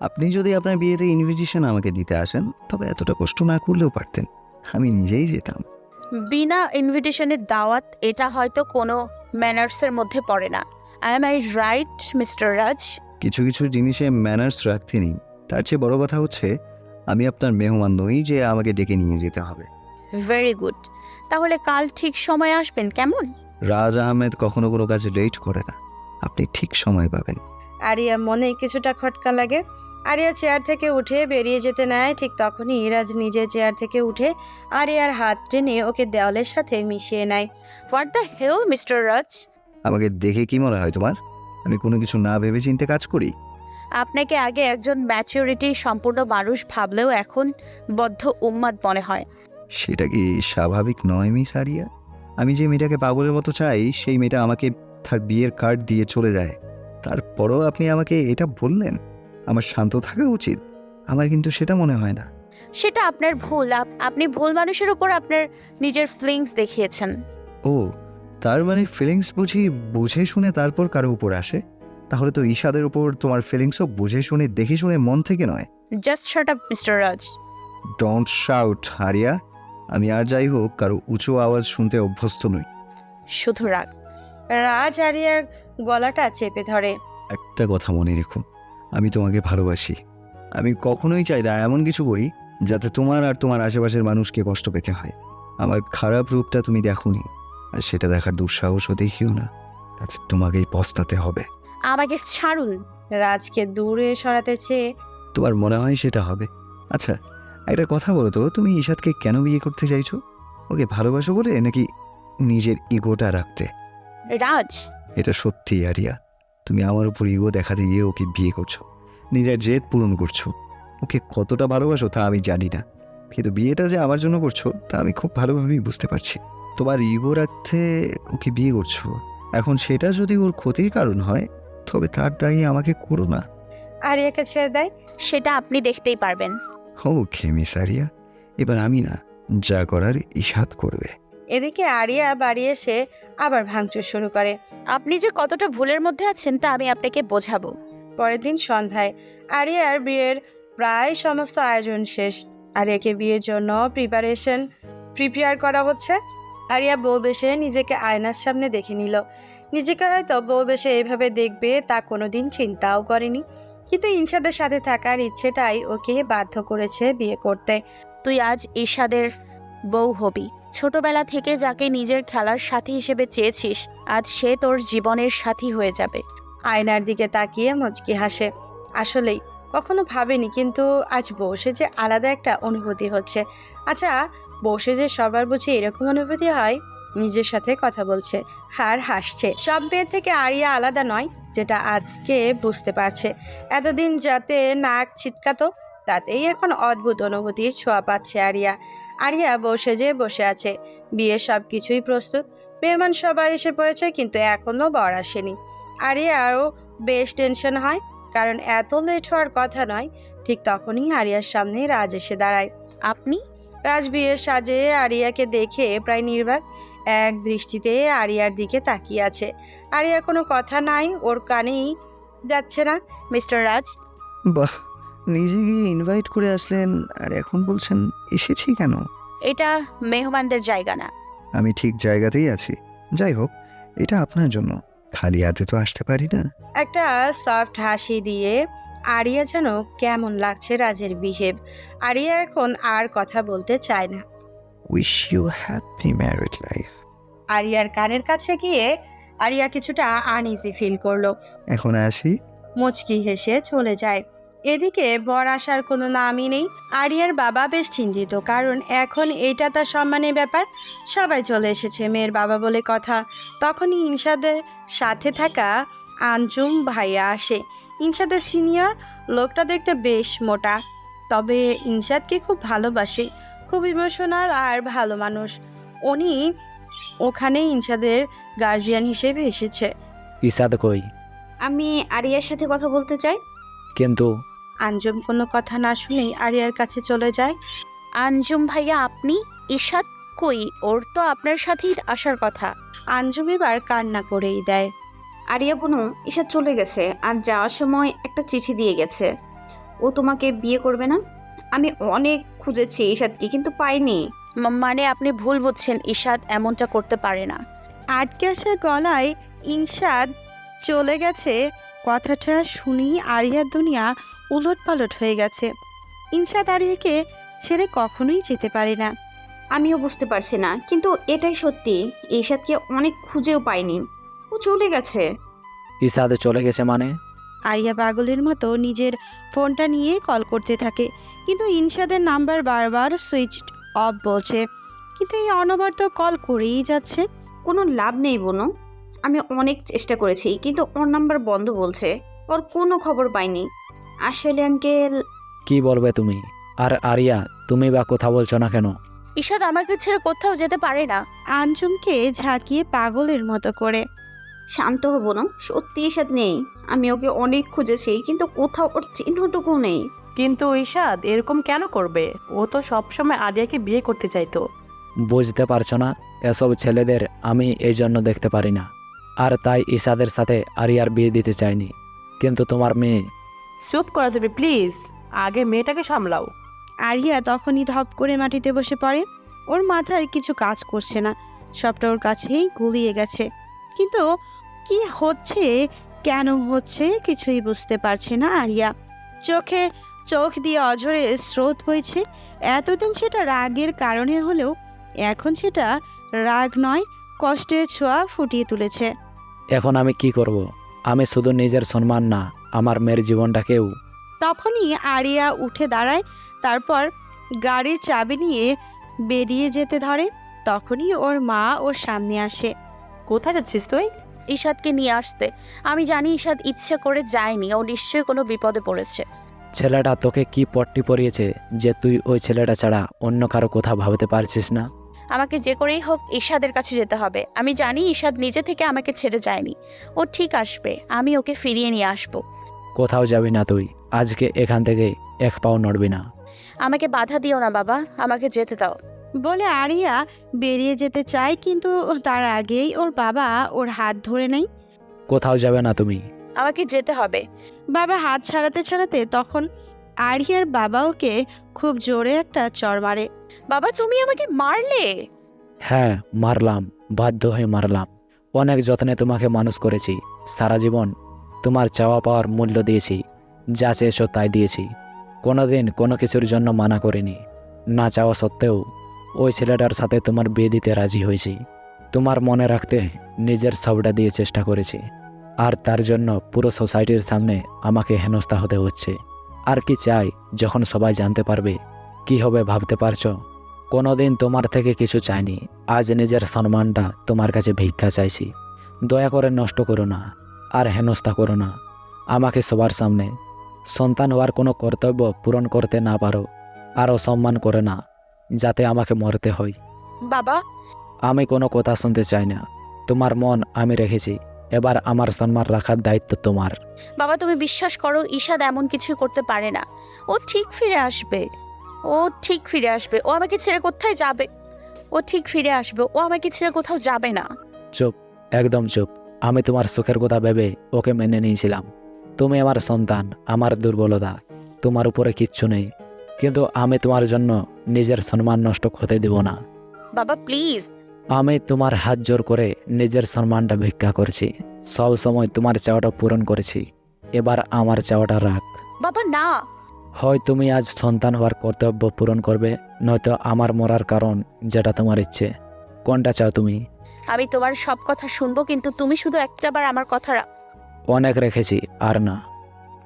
আপনি যদি আপনার বিয়েতে ইনভিটেশন আমাকে দিতে আসেন তবে এতটা কষ্ট না করলেও পারতেন। আমি নিজেই যেতাম। বিনা ইনভিটেশনের দাওয়াত এটা হয়তো কোনো ম্যানার্সের মধ্যে পড়ে না। I am I right mister Raj কিছু কিছু জিনিসে ম্যানার্স রাখতে নেই। তার চেয়ে বড় কথা হচ্ছে আমি আপনার মেহমান নই যে আমাকে ডেকে নিয়ে যেতে হবে। ভেরি গুড তাহলে কাল ঠিক সময় আসবেন কেমন? রাজ আহমেদ কখনো কোনো কাজে লেট করে না। আপনি ঠিক সময় পাবেন। আরিয়া মনে কিছুটা খটকা লাগে। আরিয়া চেয়ার থেকে উঠে বেরিয়ে যেতে নেয়। ঠিক তখনই রাজ নিজে চেয়ার থেকে উঠে আরিয়ার হাত টেনে ওকে দেওয়ালের সাথে মিশিয়ে নেয়। What the hell mister Raj আমাকে দেখে কি মনে হয় তোমার? আমি কোনো কিছু না ভেবে চিনতে কাজ করি? আপনাকে আগে একজন ম্যাচিউরিটি সম্পূর্ণ মানুষ ভাবলেও এখন বদ্ধ উম্মাদ মনে হয়। সেটা কি স্বাভাবিক নয় মিস আরিয়া? আমি যে মেয়েটাকে পাগলের মতো চাই সেই মেয়েটা আমাকে তার বিয়ের কার্ড দিয়ে চলে যায়। তারপরও আপনি আমাকে এটা বললেন? আমার শান্ত থাকা উচিত। আমার কিন্তু সেটা মনে হয় না। সেটা আপনার ভুল। আপ- আপনি ভুল মানুষের উপর আপনার নিজের ফিলিংস দেখিয়েছেন। ও তার মানে ফিলিংস বুঝি বুঝে শুনে তারপর কারও উপর আসে? তাহলে তো ঈশাদের উপর তোমার ফিলিংসও বুঝে শুনে দেখে শুনে মন থেকে নয়। Just shut up mister Raj don't shout Hariya. আমি আর যাই হোক কারও উঁচু আওয়াজ শুনতে অভ্যস্ত নই। শুধু রাগ। রাজ আরিয়ার গলাটা চেপে ধরে। একটা কথা মনে রেখো। আমি তোমাকে ভালোবাসি। আমি কখনোই চাই না এমন কিছু করি যাতে তোমার আর তোমার আশেপাশের মানুষকে কষ্ট পেতে হয়। আমার খারাপ রূপটা তুমি দেখোনি আর সেটা দেখার দুঃসাহসও দেখিও না। তাতে তোমাকেই পস্তাতে হবে। আমাকে ছাড়ুন। রাজকে দূরে সরাতে চেয়ে তোমার মনে হয় সেটা হবে। আচ্ছা একটা কথা বলো তো তুমি ঈশাদকে কেন বিয়ে করতে চাইছো? ওকে ভালোবাসো বলে নাকি নিজের ইগোটা রাখতে? রাজ! এটা সত্যি আরিয়া। তুমি আমার উপর ইগো দেখাতে গিয়ে ওকে বিয়ে করছ। নিজের জেদ পূরণ করছ। ওকে কতটা ভালোবাসো তা আমি জানি না। কিন্তু বিয়েটা যে আমার জন্য করছ তা আমি খুব ভালোভাবেই বুঝতে পারছি। তোমার ইগো রাখতে ওকে বিয়ে করছ। এখন সেটা যদি ওর ক্ষতির কারণ হয় তবে তার দায়ী আমাকে করো না। আরিয়াকে ছেড়ে দেয় সেটা আপনি দেখতেই পারবেন। ও খেমিস আরিয়া। এবার আমি না যা করার ইশাদ করবে। এদিকে আরিয়া বাড়ি এসে আবার ভাঙচুর শুরু করে। আপনি যে কতটা ভুলের মধ্যে আছেন তা আমি আপনাকে বোঝাবো। পরের দিন সন্ধ্যায় আরিয়ার বিয়ের প্রায় সমস্ত আয়োজন শেষ। আরিয়াকে বিয়ের জন্য প্রিপারেশন প্রিপেয়ার করা হচ্ছে। আরিয়া বউ বেশে নিজেকে আয়নার সামনে দেখে নিল। নিজেকে হয়তো বউ বেশে এইভাবে দেখবে তা কোনোদিন চিন্তাও করেনি। কিন্তু ইনসাদের সাথে থাকার ইচ্ছেটাই ওকে বাধ্য করেছে বিয়ে করতে। তুই আজ ঈশাদের বউ হবি। ছোটবেলা থেকে যাকে নিজের খেলার সাথী হিসেবে চেয়েছিস, আজ সে তোর জীবনের সাথী হয়ে যাবে। আয়নার দিকে তাকিয়ে মুচকি হাসে। আসলেই, কখনো ভাবেনি, কিন্তু আজ বসে যে আলাদা একটা অনুভূতি হচ্ছে। আচ্ছা বসে যে সবার বুঝে এরকম অনুভূতি হয়? নিজের সাথে কথা বলছে আর হাসছে। সব মেয়ের থেকে আরিয়া আলাদা নয়, যেটা আজকে বুঝতে পারছে। এতদিন যাতে নাক ছিটকাতো, তাতেই এখন অদ্ভুত অনুভূতির ছোঁয়া পাচ্ছে আরিয়া। আরিয়া বসে যে বসে আছে। বিয়ের সব কিছুই প্রস্তুত। মেহমান সবাই এসে পড়েছে কিন্তু এখনও বর আসেনি। আরিয়ারও বেশ টেনশন হয় কারণ এত লেট হওয়ার কথা নয়। ঠিক তখনই আরিয়ার সামনে রাজ এসে দাঁড়ায়। আপনি? রাজ বিয়ের সাজে আরিয়াকে দেখে প্রায় নির্বাক। এক দৃষ্টিতে আরিয়ার দিকে তাকিয়ে আছে। আরিয়া কোনো কথা নাই ওর কানেই যাচ্ছে না। মিস্টার রাজ? বাহ নিজে গিয়ে ইনভাইট করে আসলেন আর এখন বলছেন এসেছি কেন? এটা মেহমানদের জায়গা না। আমি ঠিক জায়গাতেই আছি। যাই হোক এটা আপনার জন্য। খালি হাতে তো আসতে পারি না। একটা সফট হাসি দিয়ে আরিয়া যেন কেমন লাগছে রাজের বিহেভ আরিয়া এখন আর কথা বলতে চায় না। Wish you happy married life আরিয়ার কানের কাছে গিয়ে আরিয়া কিছুটা আনইজি ফিল করল। এখন আসি। মুচকি হেসে চলে যায়। এদিকে বর আসার কোনো নামই নেই। আরিয়ার বাবা বেশ চিন্তিত কারণ এখন এটা তার সম্মানের ব্যাপার। সবাই চলে এসেছে মেয়ের বাবা বলে কথা। তখনই ইনসাদের সাথে থাকা আঞ্জুম ভাইয়া আসে। ইনসাদের সিনিয়র লোকটা দেখতে বেশ মোটা তবে ইনসাদকে খুব ভালোবাসে। খুব ইমোশনাল আর ভালো মানুষ। উনি ওখানে ইনসাদের গার্জিয়ান হিসেবে এসেছে। ইসাদ কই? আমি আরিয়ার সাথে কথা বলতে চাই। কিন্তু আঞ্জুম কোনো কথা না শুনেই আরিয়ার কাছে চলে যায়। আঞ্জুম ভাইয়া আপনি? ঈশাদ কই? ওর তো আপনার সাথেই আসার কথা। আঞ্জুম এবার কান্না করেই দেয়। আরিয়া বুনু ঈশা চলে গেছে আর যাওয়ার সময় একটা চিঠি দিয়ে গেছে। ও তোমাকে বিয়ে করবে না? আমি অনেক খুঁজেছি ঈশাদকে কিন্তু পাইনি। মানে আপনি ভুল বুঝছেন ঈশাদ এমনটা করতে পারে না। আটকে আসা গলায় ইনসাদ চলে গেছে। কথাটা শুনেই আরিয়ার দুনিয়া উলট পালট হয়ে গেছে। ইনসাদ আরিয়াকে ছেড়ে কখনোই যেতে পারে না। আমিও বুঝতে পারছি না কিন্তু এটাই সত্যি। ঈশাদকে অনেক খুঁজেও পাইনি। ও চলে গেছে। ইসাদ চলে গেছে মানে? আরিয়া পাগলের মতো নিজের ফোনটা নিয়ে কল করতে থাকে কিন্তু ইনসাদের নাম্বার বারবার সুইচ অফ বলছে। কিন্তু এই অনবরত কল করেই যাচ্ছে। কোনো লাভ নেই বোনো। আমি অনেক চেষ্টা করেছি কিন্তু ওর নাম্বার বন্ধ বলছে। ওর কোনো খবর পাইনি। আসলে আঙ্কেল কি বলবে তুমি? আর আরিয়া তুমি বা কথা বলছো না কেন? ঈশাদ আমাকে ছেড়ে কোথাও যেতে পারে না। আঞ্জুমকে ঝাঁকিয়ে পাগলের মতো করে। শান্ত হব না সত্যি ঈশাদ নেই। আমি ওকে অনেক খুঁজেছি কিন্তু কোথাও ওর চিহ্নটুকু নেই। কিন্তু ঈশাদ এরকম কেন করবে? ও তো সবসময় আরিয়াকে বিয়ে করতে চাইতো। বুঝতে পারছ না? এসব ছেলেদের আমি এই জন্য দেখতে পারি না। আর তাই ঈশাদের সাথে আরিয়ার বিয়ে দিতে চাইনি। কিন্তু তোমার মেয়ে চুপ করা তুমি প্লিজ। আগে মেয়েটাকে সামলাও। আরিয়া তখনই ধপ করে মাটিতে বসে পড়ে। ওর মাথায় কিছু কাজ করছে না। সবটা ওর কাছেই গুলিয়ে গেছে। কিন্তু কি হচ্ছে কেন হচ্ছে কিছুই বুঝতে পারছে না আরিয়া। চোখে চোখ দিয়ে অঝরে স্রোত হয়েছে এতদিন সেটা রাগের কারণে হলেও এখন সেটা রাগ নয় কষ্টের ছোঁয়া ফুটিয়ে তুলেছে। এখন আমি কি করব। আমি শুধু নিজের সম্মান না আমার মেয়ের জীবনটাকেও তখনই আরিয়া উঠে দাঁড়ায় তারপর গাড়ির চাবি নিয়ে বেরিয়ে যেতে ধরে। তখনই ওর মা ওর সামনে আসে। কোথায় যাচ্ছিস তুই? ঈশাদকে নিয়ে আসতে। আমি জানি ঈশাদ ইচ্ছে করে যায়নি ও নিশ্চয়ই কোনো বিপদে পড়েছে। ছেলেটা তোকে কি পট্টি পরিয়েছে যে তুই ওই ছেলেটা ছাড়া অন্য কারও কথা ভাবতে পারছিস না? আমাকে যে করেই হোক ঈশাদের কাছে যেতে হবে। আমি জানি ঈশাদ নিজে থেকে আমাকে ছেড়ে যায়নি। ও ঠিক আসবে আমি ওকে ফিরিয়ে নিয়ে আসব। কোথাও যাবি না তুই। আজকে এখান থেকে এক পাও নড়বি না। আমাকে বাধা দিও না বাবা। আমাকে যেতে দাও। বলে আরিয়া বেরিয়ে যেতে চায় কিন্তু তার আগেই ওর বাবা ওর হাত ধরে নেয়। কোথাও যাবে না তুমি। আমাকে যেতে হবে। বাবা হাত ছাড়াতে ছাড়াতে তখন আরিয়ার বাবা ওকে খুব জোরে একটা চড় মারে। বাবা তুমি আমাকে মারলে? হ্যাঁ মারলাম। বাধ্য হয়ে মারলাম। অনেক যত্নে তোমাকে মানুষ করেছি। সারা জীবন তোমার চাওয়া পাওয়ার মূল্য দিয়েছি, যা চেয়েছো তাই দিয়েছি। কোনোদিন কোনো কিছুর জন্য মানা করিনি। না চাওয়া সত্ত্বেও ওই ছেলেটার সাথে তোমার বিয়ে দিতে রাজি হয়েছি। তোমার মনে রাখতে নিজের সবটা দিয়ে চেষ্টা করেছি। আর তার জন্য পুরো সোসাইটির সামনে আমাকে হেনস্থা হতে হচ্ছে। আর কি চাই যখন সবাই জানতে পারবে? কি হবে ভাবতে পারছ? কোনোদিন তোমার থেকে কিছু চাইনি। আজ নিজের সম্মানটা তোমার কাছে ভিক্ষা চাইছি। দয়া করে নষ্ট করো না। আর হেনস্থা করো না। আমাকে সবার সামনে সন্তান হওয়ার কোনো কর্তব্য পূরণ করতে না পারো আর অসম্মান করে না যাতে আমাকে মরতে হয়। বাবা। আমি কোনো কথা শুনতে চাই না। তোমার মন আমি রেখেছি এবার আমার সম্মান রাখার দায়িত্ব তোমার। বাবা তুমি বিশ্বাস করো ঈশাদ এমন কিছু করতে পারে না। ও ঠিক ফিরে আসবে। ও ঠিক ফিরে আসবে। ও আমাকে ছেড়ে কোথায় যাবে? ও ঠিক ফিরে আসবে। ও আমাকে ছেড়ে কোথাও যাবে না। চুপ একদম চুপ। আমি তোমার সুখের কথা ভেবে ওকে মেনে নিয়েছিলাম। তুমি আমার সন্তান আমার দুর্বলতা তোমার উপরে কিচ্ছু নেই। কিন্তু আমি তোমার জন্য নিজের সম্মান নষ্ট হতে দেব না। বাবা প্লিজ। আমি তোমার হাত জোর করে নিজের সম্মানটা ভিক্ষা করছি। সব সময় তোমার চাওয়াটা পূরণ করেছি। এবার আমার চাওয়াটা রাখ। বাবা না। হয় তুমি আজ সন্তান হওয়ার কর্তব্য পূরণ করবে নয়তো আমার মরার কারণ যেটা তোমার ইচ্ছে। কোনটা চাও তুমি? আমি তোমার সব কথা শুনব কিন্তু তুমি শুধু একটাবার আমার কথা রা- অনেক রেখেছি আর না।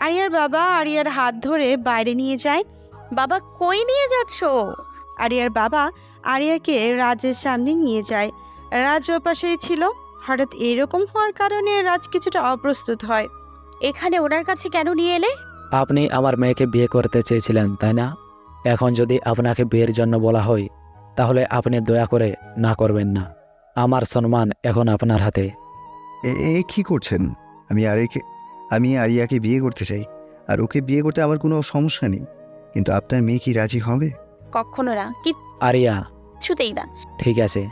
আরিয়ার বাবা আরিয়ার হাত ধরে বাইরে নিয়ে যায়। বাবা কই নিয়ে যাচ্ছো? আরিয়ার বাবা আরিয়াকে রাজের সামনে নিয়ে যায়। রাজ ওর পাশেই ছিল। হঠাৎ এরকম হওয়ার কারণে রাজ কিছুটা অপ্রস্তুত হয়। এখানে ওনার কাছে কেন নিয়ে এলে? আপনি আমার মেয়েকে বিয়ে করতে চেয়েছিলেন তাই না? এখন যদি আপনাকে বিয়ের জন্য বলা হয় তাহলে আপনি দয়া করে না করবেন না। আমার সম্মান এখন আপনার হাতে। এ কি করছেন? আমি আরিয়াকে আমি আরিয়াকে বিয়ে করতে চাই। আর ওকে বিয়ে করতে আমার কোনো সমস্যা নেই। কিন্তু আপনার মেয়ে কি রাজি হবে? কখনো না কি আরিয়া। কিচ্ছুতেই না। ঠিক আছে।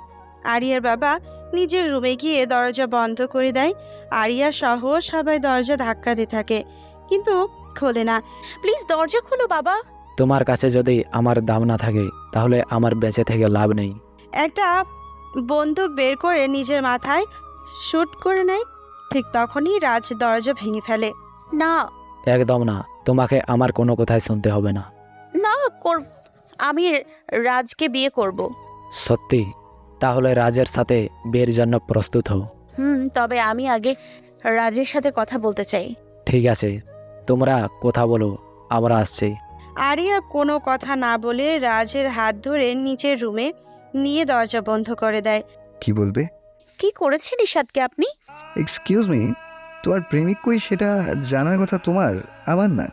আরিয়ার বাবা নিজের রুমে গিয়ে দরজা বন্ধ করে দেয়। আরিয়া সহ সবাই দরজা ধাক্কাতে থাকে। কিন্তু খোলে না। প্লিজ দরজা খোলো বাবা। তোমার কাছে যদি আমার দাম না থাকে তাহলে আমার বেঁচে থেকে লাভ নেই। একটা বন্দুক বের করে নিজের মাথায় শুট করে নেয়। ঠিক তখনই রাজ দরজা ভেঙে ফেলে। না। একদম না তোমাকে আমার কোনো কথাই শুনতে হবে না। না কর আমি রাজকে বিয়ে করব। সত্যি? তাহলে রাজের সাথে বিয়ের জন্য প্রস্তুত হও। হুম তবে আমি আগে রাজের সাথে কথা বলতে চাই। ঠিক আছে তোমরা কথা বলো আমরা আসছি। আরিয়া কোনো কথা না বলে রাজের হাত ধরে নিচের রুমে নিয়ে দরজা বন্ধ করে দেয়। কি বলবে? কি করেছেন ইশাদকে আপনি? এক্সকিউজ মি তোমার প্রেমিক কই সেটা জানার কথা তোমার আমার না।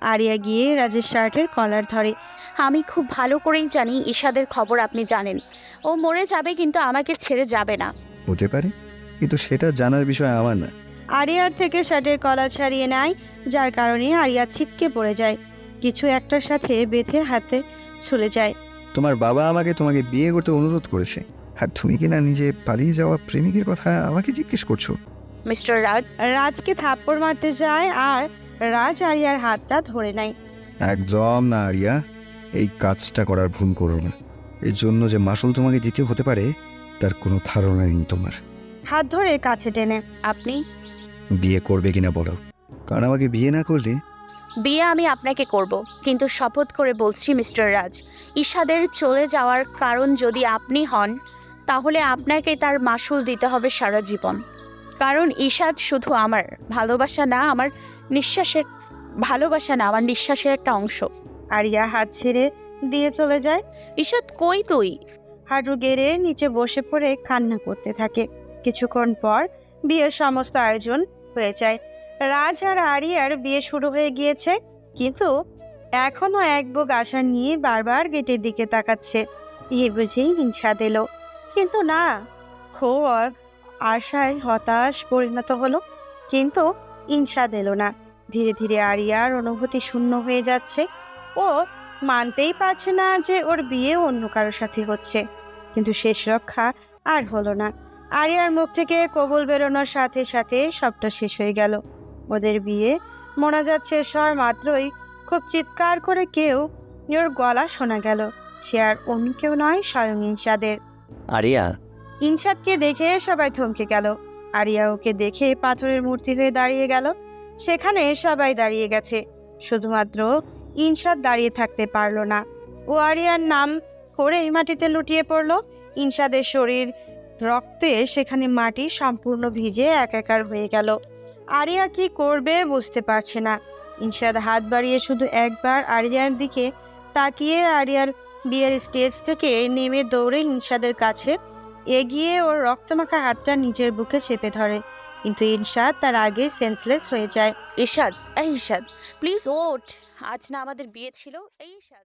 আরিয়া গিয়ে রাজের শার্টের কলার ধরে। আমি খুব ভালো করেই জানি ঈশাদের খবর আপনি জানেন। ও মরে যাবে কিন্তু আমাকে ছেড়ে যাবে না। হতে পারে কিন্তু সেটা জানার বিষয় আমার না। আরিয়ার থেকে শার্টের কলার ছাড়িয়ে নেয় যার কারণে আরিয়া ছিটকে পড়ে যায়। কিছু একটার সাথে বেঁধে হাতে ছুলে যায়। তোমার বাবা আমাকে তোমাকে বিয়ে করতে অনুরোধ করেছে। আর তুমি কি না নিজে পালিয়ে যাওয়া প্রেমিকের কথা আমাকে জিজ্ঞেস করছ? মিস্টার রাজ? রাজকে থাপ্পড় মারতে যায় আর রাজ আরিয়ার হাতটা ধরে নেয়। একদম না আরিয়া এই কাজটা করার ভুল করো না। এর জন্য যে মাসুল তোমাকে দিতে হতে পারে তার কোনো ধারণা নেই তোমার। হাত ধরে কাছে টেনে আপনি? বিয়ে করবে কিনা বলো। কারণ আমাকে বিয়ে না করলে বিয়ে আমি আপনাকে করব, কিন্তু শপথ করে বলছি মিস্টার রাজ, ঈশাদের চলে যাওয়ার কারণ যদি আপনি হন, তাহলে আপনাকে তার মাসুল দিতে হবে সারা জীবন। কারণ ঈশাদ শুধু আমার ভালোবাসা না, আমার নিঃশ্বাসের, ভালোবাসা না, আমার নিঃশ্বাসের একটা অংশ। আরিয়া হাত ছেড়ে দিয়ে চলে যায়। ঈশাদ কই তুই? হাঁটু গেড়ে নিচে বসে পড়ে কান্না করতে থাকে। কিছুক্ষণ পর বিয়ের সমস্ত আয়োজন হয়ে যায়। রাজ আর আরিয়ার বিয়ে শুরু হয়ে গিয়েছে, কিন্তু এখনও এক বুক আশা নিয়ে বারবার গেটের দিকে তাকাচ্ছে। এই বুঝেই হিংসা দিল। কিন্তু না, খুব আশায় হতাশ পরিণত হলো, কিন্তু হিংসা দিল না। ধীরে ধীরে আরিয়ার অনুভূতি শূন্য হয়ে যাচ্ছে। ও মানতেই পারছে না যে ওর বিয়ে অন্য কারোর সাথে হচ্ছে। কিন্তু শেষ রক্ষা আর হলো না। আরিয়ার মুখ থেকে কবুল বেরোনোর সাথে সাথে সবটা শেষ হয়ে গেল। ওদের বিয়ে। মোনাজাত শেষ হওয়ার মাত্রই খুব চিৎকার করে কেউ ওর গলা শোনা গেল। সে আর অন্য কেউ নয় স্বয়ং ইনসাদের। আরিয়া। ইনসাদকে দেখে সবাই থমকে গেল। আরিয়া ওকে দেখে পাথরের মূর্তি হয়ে দাঁড়িয়ে গেল। সেখানে সবাই দাঁড়িয়ে গেছে। শুধুমাত্র ইনসাদ দাঁড়িয়ে থাকতে পারল না। ও আরিয়ার নাম করেই মাটিতে লুটিয়ে পড়ল। ইনসাদের শরীর রক্তে সেখানে মাটি সম্পূর্ণ ভিজে একাকার হয়ে গেল। আরিয়া কি করবে বুঝতে পারছে না। ইনসাদ হাত বাড়িয়ে শুধু একবার আরিয়ার দিকে তাকিয়ে আরিয়ার বিয়ের স্টেজ থেকে নেমে দৌড়ে ইনসাদের কাছে এগিয়ে ওর রক্তমাখা হাতটা নিজের বুকে চেপে ধরে। কিন্তু ইনসাদ তার আগে সেন্সলেস হয়ে যায়। ঈশাদ এই ঈশাদ প্লিজ ওঠ। আজ না আমাদের বিয়ে ছিল, এই ঈশাদ